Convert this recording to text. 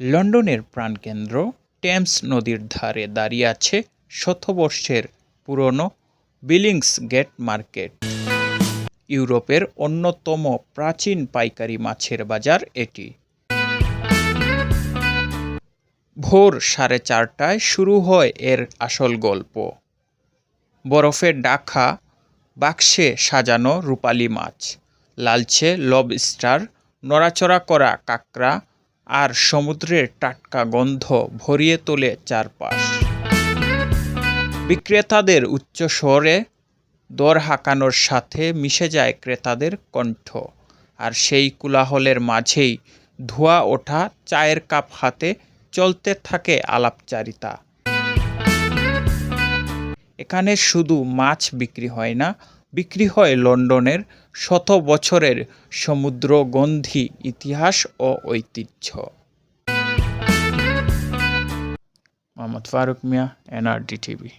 লন্ডনের প্রাণকেন্দ্র টেমস নদীর ধারে দাঁড়িয়ে আছে শতবর্ষের পুরনো বিলিংসগেট মার্কেট। ইউরোপের অন্যতম প্রাচীন পাইকারি মাছের বাজার এটি। ভোর সাড়ে চারটায় শুরু হয় এর আসল গল্প। বরফে ডাকা বাক্সে সাজানো রূপালি মাছ, লালচে লবস্টার নড়াচড়া করা কাঁকড়া আর সমুদ্রের টাটকা গন্ধ ভরিয়ে তোলে চারপাশ। বিক্রেতাদের উচ্চ স্বরে দর হাঁকানোর সাথে মিশে যায় ক্রেতাদের কণ্ঠ, আর সেই কোলাহলের মাঝেই ধোয়া ওঠা চায়ের কাপ হাতে চলতে থাকে আলাপচারিতা। এখানে শুধু মাছ বিক্রি হয় না বিক্রি হয় লন্ডনের শত বছরের সমুদ্রগন্ধি ইতিহাস ও ঐতিহ্য। Mohammad Faruk Mia NRD TV.